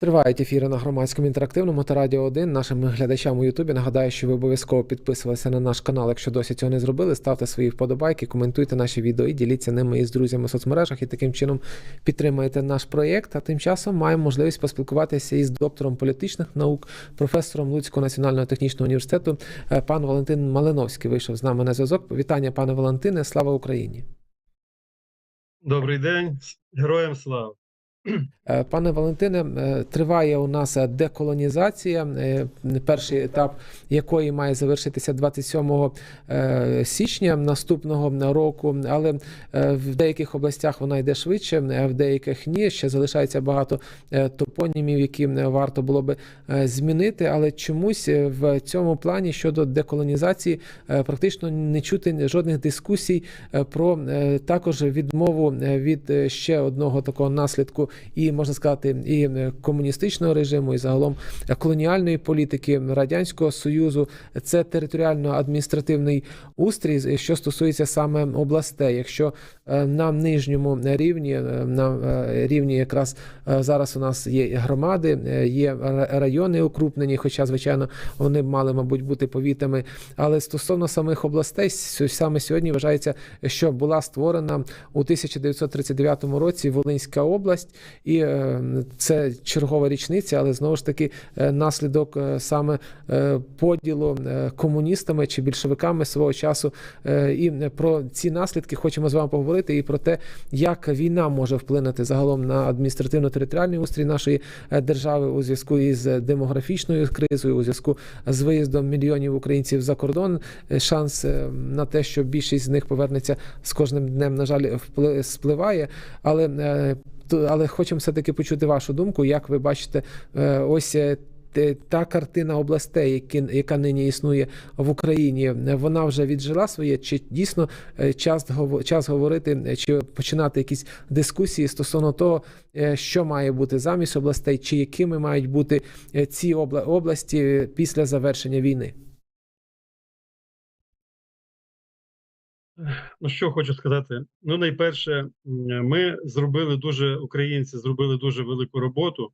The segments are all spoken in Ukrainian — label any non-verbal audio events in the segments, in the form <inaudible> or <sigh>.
Тривають ефіри на громадському інтерактивному та Радіо 1. Нашим глядачам у Ютубі нагадаю, що ви обов'язково підписувалися на наш канал, якщо досі цього не зробили. Ставте свої вподобайки, коментуйте наші відео і діліться ними із друзями в соцмережах і таким чином підтримуєте наш проєкт. А тим часом маємо можливість поспілкуватися із доктором політичних наук, професором Луцького національного технічного університету. Е, Пан Валентин Малиновський вийшов з нами на зв'язок. Вітання, пане Валентине. Слава Україні! Добрий день, героям слава. Е, Пане Валентине, е, триває у нас е, деколонізація, перший етап якої має завершитися 27 е, січня наступного року, але в деяких областях вона йде швидше, в деяких ні. Ще залишається багато топонімів, які варто було би змінити. Але чомусь в цьому плані щодо деколонізації практично не чути жодних дискусій про також відмову від ще одного такого наслідку і можна сказати, і е, комуністичного режиму, і загалом колоніальної політики радянського союзу. Це територіально-адміністративний устрій, що стосується саме областей. Якщо е, на нижньому рівні, е, на рівні якраз зараз у нас є громади, є райони укрупнені, хоча, звичайно, вони б мали, мабуть, бути повітами. Але стосовно самих областей, саме сьогодні вважається, що була створена у 1939 році Волинська область, і е, це чергова річниця, але знову ж таки е, наслідок е, саме поділу комуністами чи більшовиками свого часу. І про ці наслідки хочемо з вами поговорити, і про те, як війна може вплинути загалом на адміністративно-територіальний устрій нашої держави у зв'язку із демографічною кризою, у зв'язку з виїздом мільйонів українців за кордон. Шанс на те, що більшість з них повернеться з кожним днем, на жаль, спливає. Але але хочемо все-таки почути вашу думку, як ви бачите, е, ось е, та картина областей, які, яка нині існує в Україні, вона вже віджила своє, чи дійсно е, час, час говорити, чи починати якісь дискусії стосовно того, що має бути замість областей, чи якими мають бути ці обла- області після завершення війни? Ну що хочу сказати? Ну, найперше, ми зробили дуже українці зробили дуже велику роботу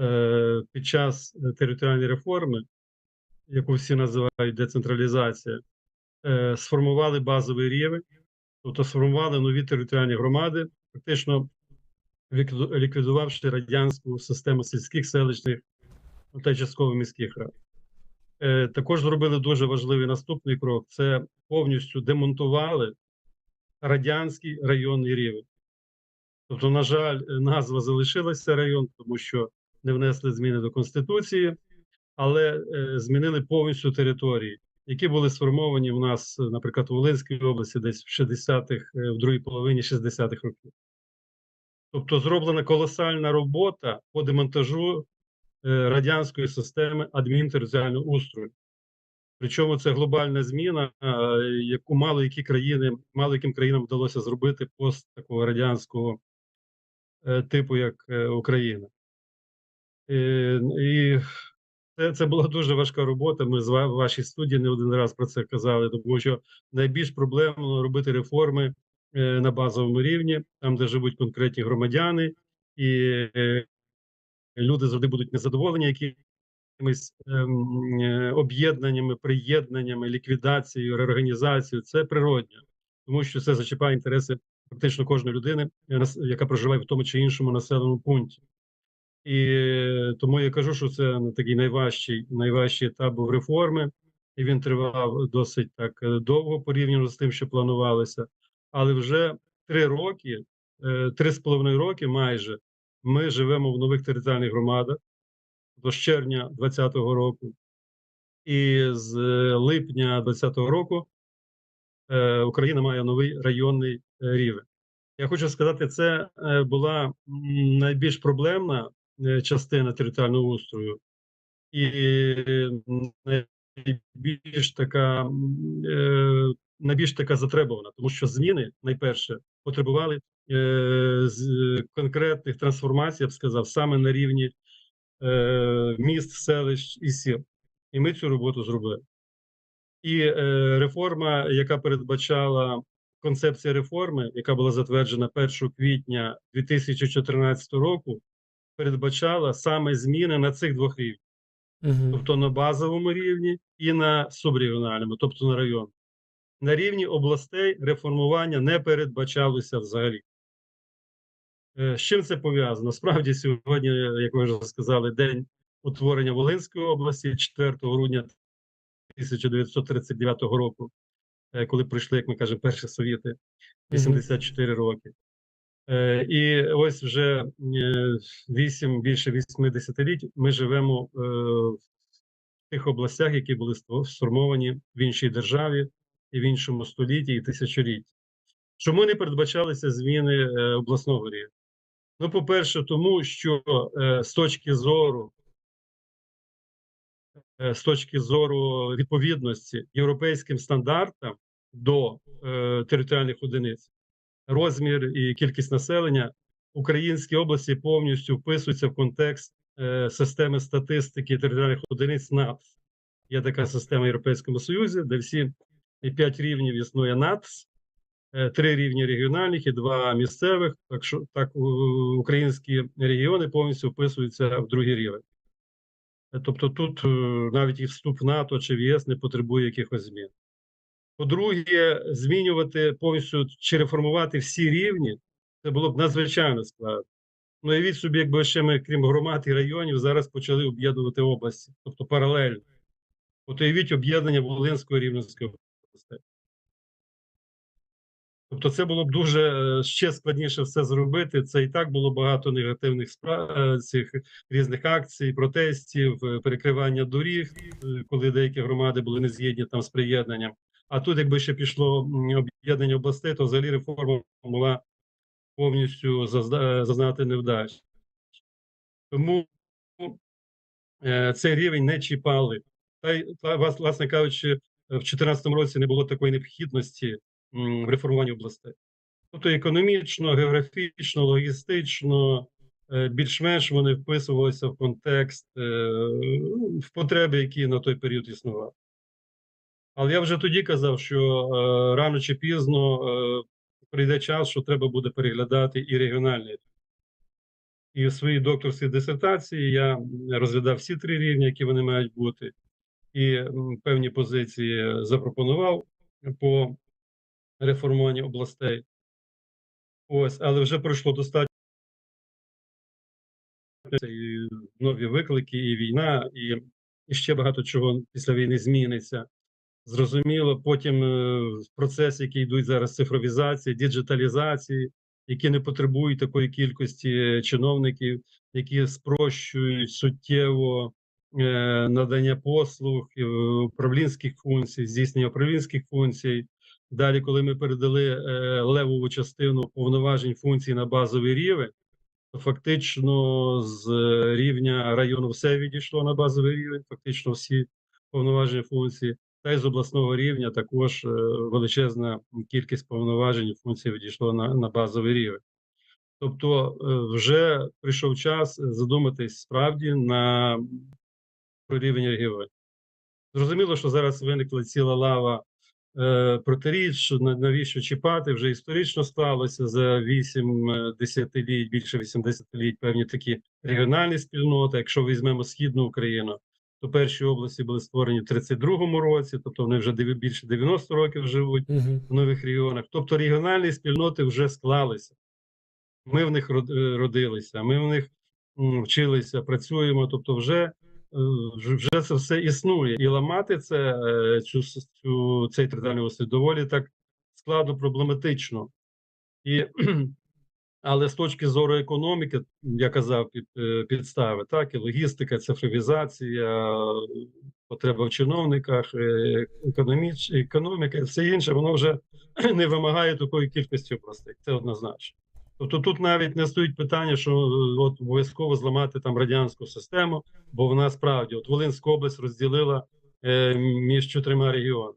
е, під час е, територіальної реформи, яку всі називають децентралізація. Е, сформували базовий рівень, тобто сформували нові територіальні громади, фактично ліквіду- ліквідувавши радянську систему сільських селищних ну, та частково міських рад. Е, Також зробили дуже важливий наступний крок: це повністю демонтували радянський районний рівень. Тобто, на жаль, назва залишилася район, тому що не внесли зміни до Конституції, але е, змінили повністю території, які були сформовані в нас, наприклад, у Волинській області, десь в 60-х, е, в другій половині 60-х років. Тобто зроблена колосальна робота по демонтажу е, радянської системи адмінтериторіального устрою. Причому це глобальна зміна, е, яку мало які країни, мало яким країнам вдалося зробити пост такого радянського е, типу, як е, Україна. І це, це була дуже важка робота. Ми з вашій студії не один раз про це казали, тому що найбільш проблемно робити реформи на базовому рівні, там, де живуть конкретні громадяни, і люди завжди будуть незадоволені, якимись ем, е, об'єднаннями, приєднаннями, ліквідацією, реорганізацією. Це природньо, тому що це зачіпає інтереси практично кожної людини, е, яка проживає в тому чи іншому населеному пункті. І е, тому я кажу, що це ну, такий найважчий, найважчий етап був реформи, і він тривав досить так довго порівняно з тим, що планувалося. Але вже три роки, три з половиною роки майже ми живемо в нових територіальних громадах до червня 2020 року, і з е, липня 2020 року е, Україна має новий районний е, рівень. Я хочу сказати, це була найбільш проблемна частина територіального устрою, і найбільш така найбільш така затребувана, тому що зміни найперше потребували з конкретних трансформацій, я б сказав, саме на рівні міст, селищ і сіл. І ми цю роботу зробили. І е, реформа, яка передбачала концепція реформи, яка була затверджена 1 квітня 2014 року, передбачала саме зміни на цих двох рівнях, Мгм. тобто на базовому рівні і на субрегіональному, тобто на район. На рівні областей реформування не передбачалося взагалі. Е, З чим це пов'язано? Справді, сьогодні, як ви вже сказали, день утворення Волинської області 4 грудня 1939 року, е, коли прийшли, як ми кажемо, перші совєти 84 роки. Е, І ось вже 8, більше 80 літ ми живемо е, в тих областях, які були сформовані в іншій державі і в іншому столітті і тисячолітті. Чому не передбачалися зміни е, обласного рівня? Ну, по-перше, тому що е, з точки зору е, з точки зору відповідності європейським стандартам до е, територіальних одиниць, розмір і кількість населення українські області повністю вписуються в контекст е, системи статистики територіальних одиниць НАТС. Є така система в Європейському Союзі, де всі п'ять рівнів існує НАТС, три рівні регіональних і два місцевих. Так що так українські регіони повністю вписуються в другий рівень. Е, Тобто тут е, навіть і вступ в НАТО чи в ЄС не потребує якихось змін. По-друге, змінювати повністю чи реформувати всі рівні, це було б надзвичайно складно. Ну, уявіть собі, якби ще ми, крім громад і районів, зараз почали об'єднувати області, тобто паралельно. От уявіть об'єднання Волинської рівненської області. Тобто, це було б дуже е, ще складніше все зробити. Це і так було багато негативних справ е, цих різних акцій, протестів, е, перекривання доріг, коли деякі громади були не згідні там з приєднанням. А тут, якби ще пішло об'єднання областей, то взагалі реформа могла повністю зазнати невдач. Тому цей рівень не чіпали. Та й власне кажучи, в 2014 році не було такої необхідності в реформуванні областей. Тобто економічно, географічно, логістично, е, більш-менш вони вписувалися в контекст, е, в потреби, які на той період існували. Але я вже тоді казав, що е, рано чи пізно прийде час, що треба буде переглядати і регіональний. І в своїй докторській дисертації я розглядав всі три рівні, які вони мають бути, і певні позиції запропонував по реформуванню областей. Ось, але вже пройшло достатньо і нові виклики, і війна, і, і ще багато чого після війни зміниться. Зрозуміло, потім е, процеси, які йдуть зараз цифровізації, діджиталізації, які не потребують такої кількості чиновників, які спрощують суттєво е, надання послуг, е, управлінських функцій, здійснення управлінських функцій. Далі, коли ми передали е, левову частину повноважень функцій на базовий рівень, то фактично з е, рівня району все відійшло на базовий рівень, фактично всі повноваження функції. Та й з обласного рівня також е, величезна кількість повноважень і функцій відійшло на, на базовий рівень. Тобто, вже прийшов час задуматись справді на про рівень регіонів. Зрозуміло, що зараз виникла ціла лава протиріч, що на- навіщо чіпати, вже історично сталося за 8 е, десятиліть, більше 80 літ певні такі регіональні спільноти. Якщо візьмемо Східну Україну, то перші області були створені в 32-му році, тобто вони вже більше 90 років живуть Мгм. в нових регіонах. Тобто регіональні спільноти вже склалися. Ми в них е, родилися, ми в них вчилися, працюємо. Тобто, вже, е, вже вже це все існує. І ламати це е, цю, цю цей територіальний острів доволі так складно, проблематично. І <clears throat> але з точки зору економіки, я казав, під, е, підстави, так, і логістика, цифровізація, потреба в чиновниках, е, економіч, економіка, все інше, воно вже <clears throat> не вимагає такої кількості областей. Це однозначно. Тобто тут навіть не стоїть питання, що е, от обов'язково зламати там радянську систему, бо вона справді от Волинська область розділила е, між чотирма регіонами.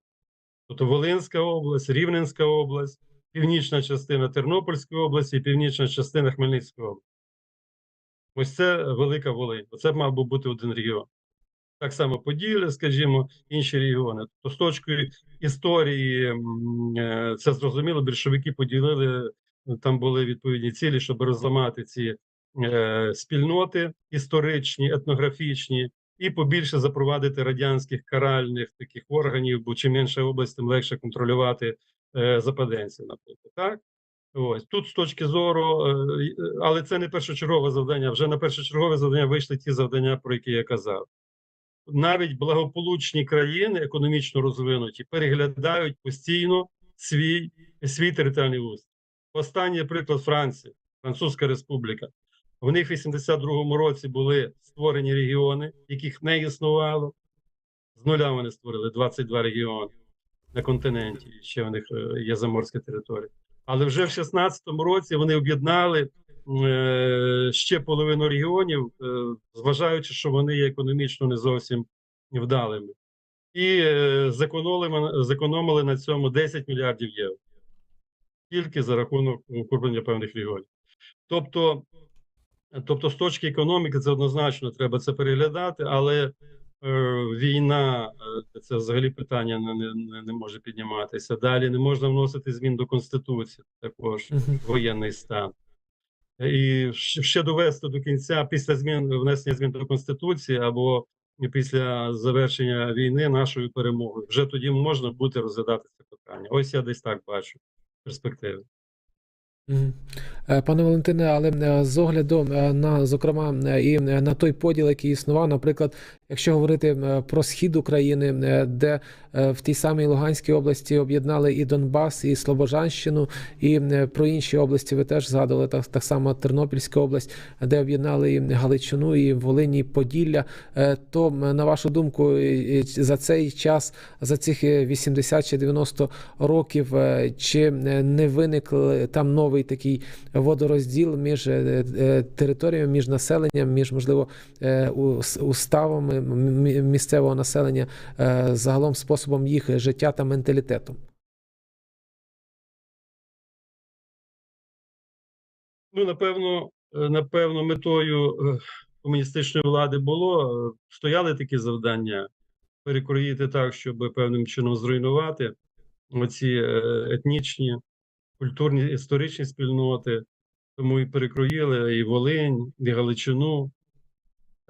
Тобто Волинська область, Рівненська область, північна частина Тернопільської області і північна частина Хмельницької області. Ось це велика Волинь. Оце мав би бути один регіон. так само Поділля, скажімо, інші регіони. То з точки історії е, це зрозуміло, більшовики поділили, там були відповідні цілі, щоб розламати ці е, спільноти історичні, етнографічні, і побільше запровадити радянських каральних таких органів, бо чим менше область, тим легше контролювати е, западенців, наприклад. Так? Ось тут з точки зору, е, але це не першочергове завдання. Вже на першочергове завдання вийшли ті завдання, про які я казав. Навіть благополучні країни, економічно розвинуті, переглядають постійно свій, свій територіальний устрій. Останній приклад Франції, Французька Республіка. В них в 82-му році були створені регіони, яких не існувало. З нуля вони створили 22 регіони на континенті. і Ще в них е, є заморська територія. Але вже в 16-му році вони об'єднали е, ще половину регіонів, е, зважаючи, що вони є економічно не зовсім вдалими. І е, зекономили, зекономили на цьому 10 мільярдів євро. Тільки за рахунок укріплення певних регіонів. Тобто, тобто, з точки економіки, це однозначно треба це переглядати, але е, війна е, це взагалі питання не, не, не- не може підніматися. Далі не можна вносити змін до Конституції, також воєнний стан. І ще довести до кінця після змін внесення змін до Конституції або після завершення війни нашою перемогою. Вже тоді можна буде розглядати це питання. Ось я десь так бачу перспективи. Е, Пане Валентине, але е, з огляду е, на, зокрема, і на той поділ, який існував, наприклад, якщо говорити е, про схід України, е, де е, в тій самій Луганській області об'єднали і Донбас, і Слобожанщину, і про інші області ви теж згадували, так, так само Тернопільська область, де об'єднали і Галичину, і Волині, і Поділля, то на вашу думку, за цей час, за цих е, 80 чи 90 років, чи не виник там новий такий водорозділ між територіями, між населенням, між можливо уставами місцевого населення, е, загалом способом їх життя та менталітетом? Ну, напевно, е, напевно, метою е, комуністичної влади було стояли такі завдання перекроїти так, щоб певним чином зруйнувати оці етнічні, культурні, історичні спільноти. Тому і перекроїли і Волинь, і Галичину,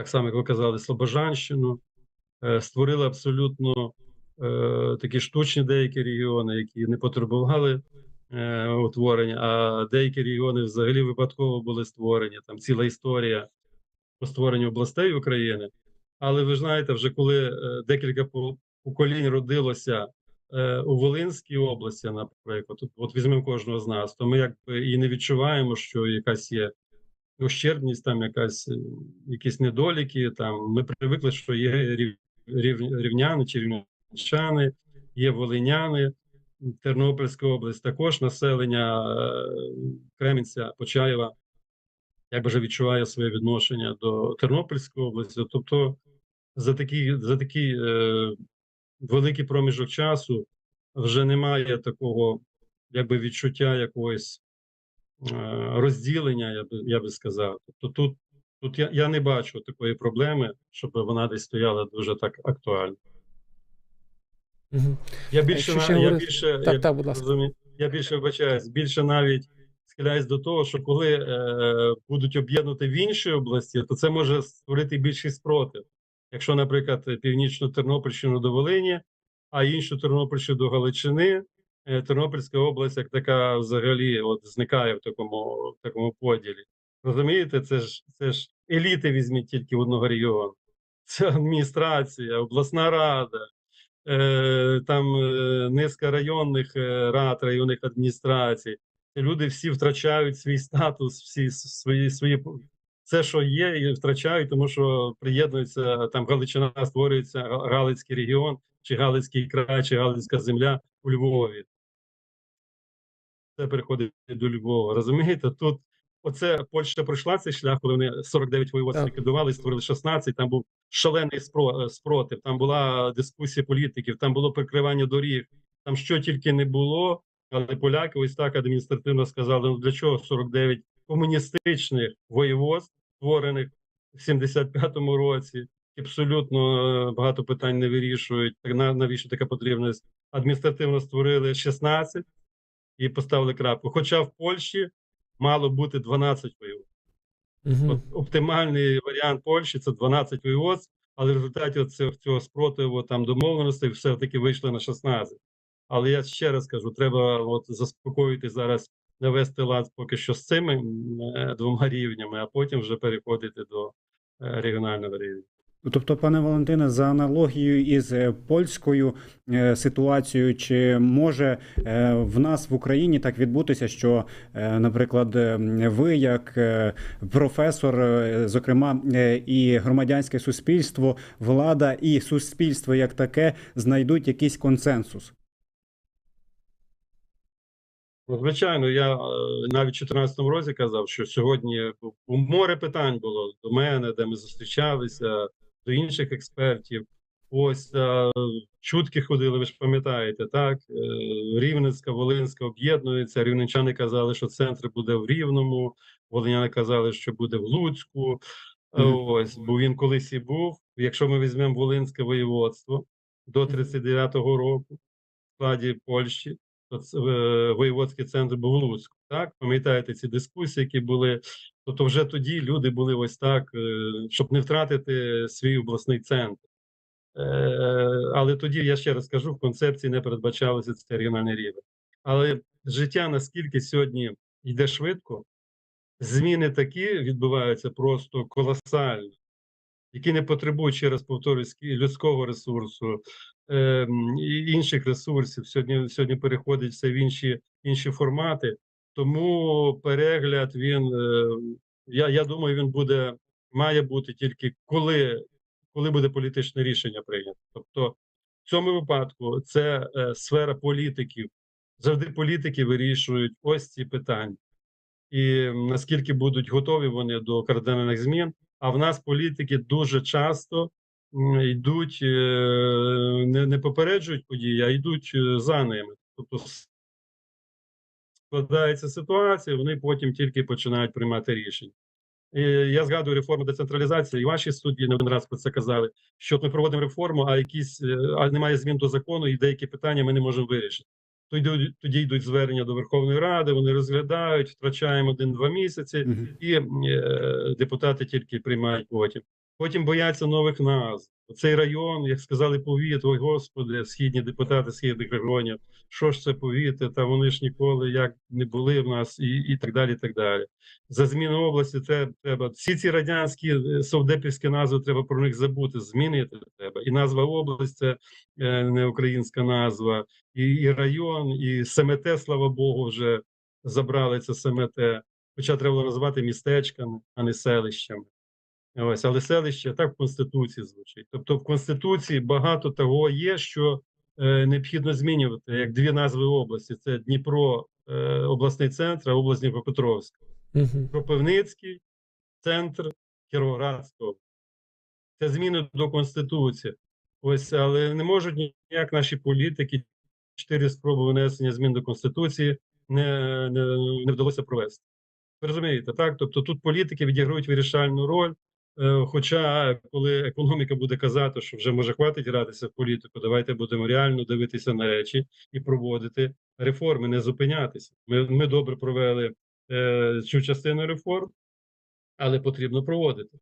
так само, як ви казали, Слобожанщину, Е, створили абсолютно е, такі штучні деякі регіони, які не потребували е, утворення, а деякі регіони взагалі випадково були створені. Там ціла історія по створенню областей України. Але ви знаєте, вже коли декілька поколінь родилося у Волинській області, наприклад, от, от візьмемо кожного з нас, то ми якби і не відчуваємо, що якась є ущербність, там якась е, якісь недоліки. Там ми привикли, що є рів, рів, рівняни чи рівнянчани, є волиняни. Тернопільська область також населення е, Кремінця, Почаєва якби вже відчуває своє відношення до Тернопільської області. Тобто за такий, за такий е, великий проміжок часу вже немає такого якби відчуття якогось розділення, я би, я би сказав. Тобто тут, тут я, я не бачу такої проблеми, щоб вона десь стояла дуже так актуально. Я більше, на, я більше, Так, я, так, будь ласка. я більше вибачаюсь, більше навіть схиляюсь до того, що коли е, будуть об'єднати в інші області, то це може створити більший спротив. Якщо, наприклад, північну Тернопільщину до Волині, а іншу Тернопільщину до Галичини, е, Тернопільська область як така взагалі от зникає в такому, в такому поділі. Розумієте, це ж це ж еліти візьміть тільки в одного регіону. Це адміністрація, обласна рада, е, там е, низка районних е, рад, районних адміністрацій. Люди всі втрачають свій статус, всі свої свої все, що є, і втрачають, тому що приєднується там Галичина, створюється Галицький регіон, чи Галицький край, чи Галицька земля у Львові. Це переходить до Львова. Розумієте, тут оце Польща пройшла цей шлях, коли вони 49 воєводств ліквідували, створили 16, Там був шалений спро- спротив, там була дискусія політиків, там було прикривання доріг, там що тільки не було. Але поляки ось так адміністративно сказали: ну для чого 49 комуністичних воєводств, створених в 75-му році, абсолютно е, багато питань не вирішують. Так на- навіщо така потрібність? Адміністративно створили 16 і поставили крапку. Хоча в Польщі мало бути 12 воєвод. От оптимальний варіант Польщі це 12 воєводств, але в результаті цього, цього спротиву там домовленостей все-таки вийшли на 16. Але я ще раз кажу, треба от заспокоїти зараз, навести лад поки що з цими е, двома рівнями, а потім вже переходити до е, регіонального рівня. Тобто, пане Валентине, за аналогією із е, польською е, ситуацією, чи може е, в нас в Україні так відбутися, що, наприклад, ви, як професор, зокрема, і громадянське суспільство, влада і суспільство як таке знайдуть якийсь консенсус? Ну, Звичайно, я навіть у 2014 році казав, що сьогодні море питань було до мене, де ми зустрічалися, до інших експертів. Ось е, чутки ходили, ви ж пам'ятаєте, так? Е, Рівненська, Волинська об'єднуються. Рівненчани казали, що центр буде в Рівному, волиняни казали, що буде в Луцьку. Мгм. Ось, бо він колись і був. Якщо ми візьмемо Волинське воєводство до 39-го року в складі Польщі, воєводський центр був у Луцьку. Так, пам'ятаєте ці дискусії, які були. Тобто, вже тоді люди були ось так, е, щоб не втратити свій обласний центр. Е, Але тоді я ще раз кажу, в концепції не передбачалося це регіональний рівень. Але життя наскільки сьогодні йде швидко, зміни такі відбуваються просто колосальні, які не потребують, ще раз повторюю, скі- людського ресурсу ем, інших ресурсів. Сьогодні, сьогодні переходить все в інші, інші формати. Тому перегляд він, е, я, я думаю, він буде, має бути тільки коли, коли буде політичне рішення прийнято. Тобто, в цьому випадку це е, сфера політиків. Завжди політики вирішують ось ці питання. І наскільки будуть готові вони до кардинальних змін. А в нас політики дуже часто йдуть, е, не, не попереджують події, а йдуть е, за ними. Тобто складається ситуація, вони потім тільки починають приймати рішення. І я згадую реформу децентралізації, і ваші судді не один раз про це казали, що ми проводимо реформу, а якісь е, а немає змін до закону, і деякі питання ми не можемо вирішити. Тоді, тоді йдуть звернення до Верховної Ради, вони розглядають, втрачаємо один-два місяці, і е, депутати тільки приймають потім. Потім бояться нових назв. Цей район, як сказали, повіт, ой господи, східні депутати східних регіонів, що ж це повіти, та вони ж ніколи як не були в нас, і, і так далі. і так далі. За зміну області це треба. Всі ці радянські е, совдепівські назви треба про них забути, змінити треба. І назва область це е, не українська назва, і, і район, і СМТ, слава Богу, вже забрали це СМТ. Хоча треба було називати містечками, а не селищами. Ось, але селище так в Конституції звучить. Тобто в Конституції багато того є, що е, необхідно змінювати, як дві назви області: це Дніпро, е, обласний центр, а область Дніпропетровська. Мгм. Кропивницький, центр Кіровоградського. Це зміни до Конституції. Ось, але не можуть ніяк наші політики чотири спроби внесення змін до Конституції не, не, не вдалося провести. Ви розумієте, так? Тобто тут політики відіграють вирішальну роль. Е, Хоча, коли економіка буде казати, що вже може хватить гратися в політику, давайте будемо реально дивитися на речі і проводити реформи, не зупинятися. Ми, ми добре провели е, цю частину реформ, але потрібно проводити.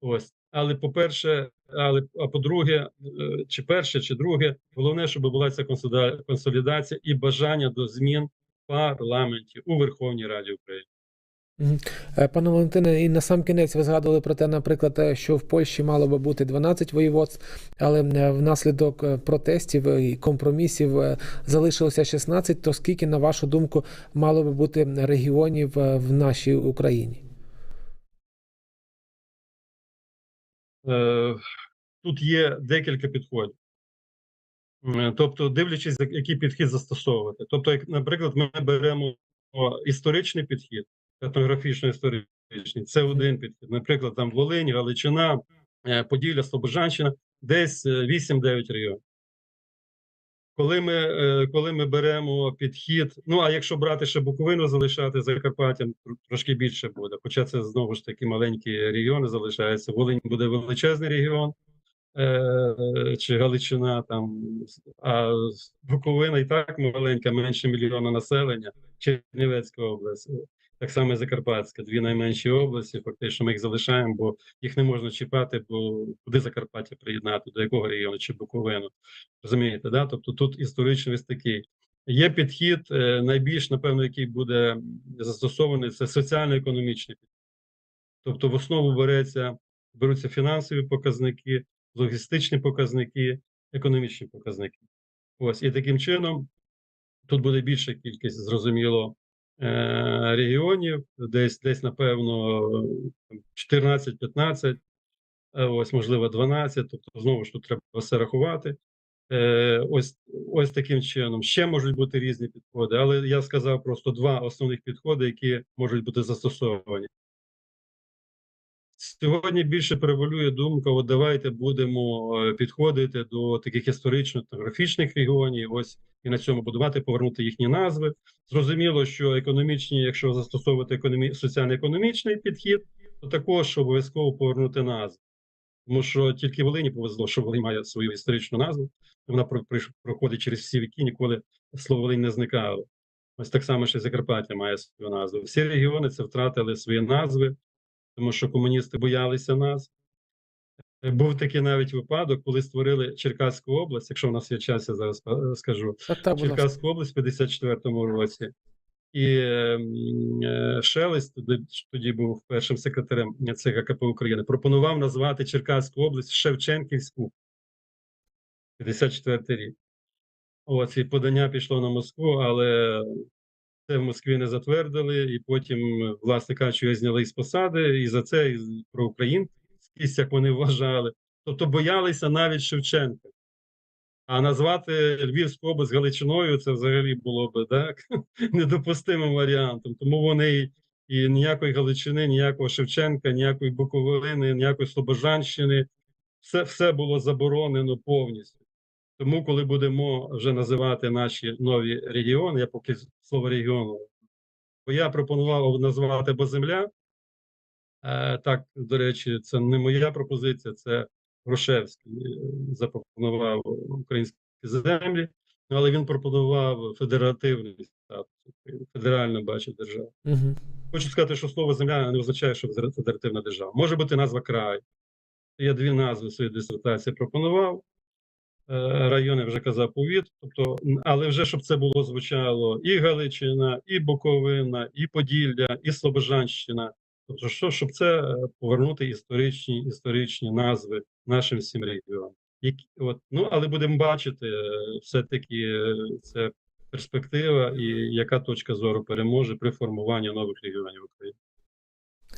Ось. Але по-перше, але а по-друге, е, чи перше, чи друге, головне, щоб була ця консоліда- консолідація і бажання до змін в парламенті у Верховній Раді України. Е, Пане Валентине, і на сам кінець ви згадували про те, наприклад, що в Польщі мало би бути 12 воєводств, але е, внаслідок е, протестів і компромісів залишилося 16. То скільки, на вашу думку, мало би бути регіонів в нашій Україні? Тут є декілька підходів. Тобто, дивлячись, як- який підхід застосовувати. Тобто, як, наприклад, ми беремо історичний підхід, етнографічно-історичний, це один підхід. Наприклад, там Волинь, Галичина, е, Поділля, Слобожанщина, десь е, 8-9 регіонів. Коли ми, е, коли ми беремо підхід, ну а якщо брати ще Буковину, залишати Закарпаттям, тр- трошки більше буде. Хоча це знову ж таки маленькі регіони залишаються. Волинь буде величезний регіон, е, чи Галичина, там, а Буковина і так маленька, менше мільйона населення, Чернівецька область, так само і Закарпатська, дві найменші області. Фактично ми їх залишаємо, бо їх не можна чіпати, бо куди Закарпаття приєднати, до якого регіону чи Буковину. Розумієте, да? Тобто тут історичний ось такий. Є підхід, е, найбільш, напевно, який буде застосований, це соціально-економічний підхід. Тобто в основу береться, беруться фінансові показники, логістичні показники, економічні показники. Ось і таким чином тут буде більша кількість, зрозуміло, регіонів, десь, десь, напевно, там, 14-15, е, ось, можливо, 12. Тобто, знову ж тут треба все рахувати. Е, ось, ось таким чином. Ще можуть бути різні підходи, але я сказав просто два основних підходи, які можуть бути застосовані. Сьогодні більше превалює думка: от давайте будемо е, підходити до таких історично-етнографічних регіонів. Ось і на цьому будувати, повернути їхні назви. Зрозуміло, що економічні, якщо застосовувати економі... соціально-економічний підхід, то також обов'язково повернути назву. Тому що тільки Волині повезло, що Волинь має свою історичну назву. Вона проходить через всі віки, ніколи слово Волинь не зникало. Ось так само, що Закарпаття має свою назву. Всі регіони це втратили свої назви, тому що комуністи боялися нас. Е, Був такий навіть випадок, коли створили Черкаську область. Якщо в нас є час, я зараз е, скажу. Черкаську область в 54-му році. І е, Шелест, тоді, був першим секретарем ЦККП України, пропонував назвати Черкаську область Шевченківську. 54 рік. Ось і подання пішло на Москву, але це в Москві не затвердили, і потім, власне кажучи, його зняли з посади, і за це і про українськість, як вони <laughs> вважали. Тобто боялися навіть Шевченка. А назвати Львівську область Галичиною це взагалі було б так, <laughs> недопустимим варіантом. Тому вони і, ніякої Галичини, ніякого Шевченка, ніякої Буковини, ніякої Слобожанщини, все, все було заборонено повністю. Тому, коли будемо вже називати наші нові регіони, я поки слово регіону, бо я пропонував назвати Боземля. Е, так, до речі, це не моя пропозиція, це Грушевський е, запропонував українські землі, але він пропонував федеративний статус, федеральну бачить державу. Угу. Хочу сказати, що слово земля не означає, що федеративна держава. Може бути назва край. Я дві назви в своїй дисертації пропонував. Е, Райони вже казав повіт, тобто, але вже щоб це було звучало і Галичина, і Буковина, і Поділля, і Слобожанщина. Тобто, що, щоб це е, повернути історичні історичні назви нашим всім регіонам. Які, от, ну, але будемо бачити, е, все-таки е, це перспектива і яка точка зору переможе при формуванні нових регіонів України.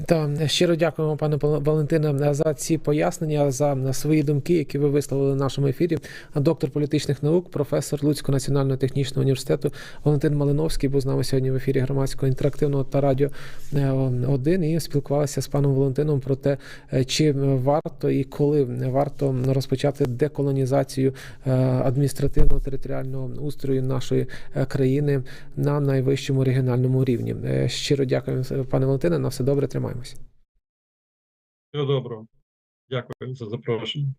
Та щиро дякуємо, пане Валентине, за ці пояснення, за свої думки, які ви висловили в нашому ефірі. Доктор політичних наук, професор Луцького національного технічного університету Валентин Малиновський був з нами сьогодні в ефірі громадського інтерактивного та радіо 1 і спілкувалися з паном Валентином про те, е, чи варто і коли варто розпочати деколонізацію е, адміністративного територіального устрою нашої е, країни на найвищому регіональному рівні. Е, Щиро дякуємо, пане Валентине. На все добре, тримаємось. Всього доброго. Дякую за запрошення.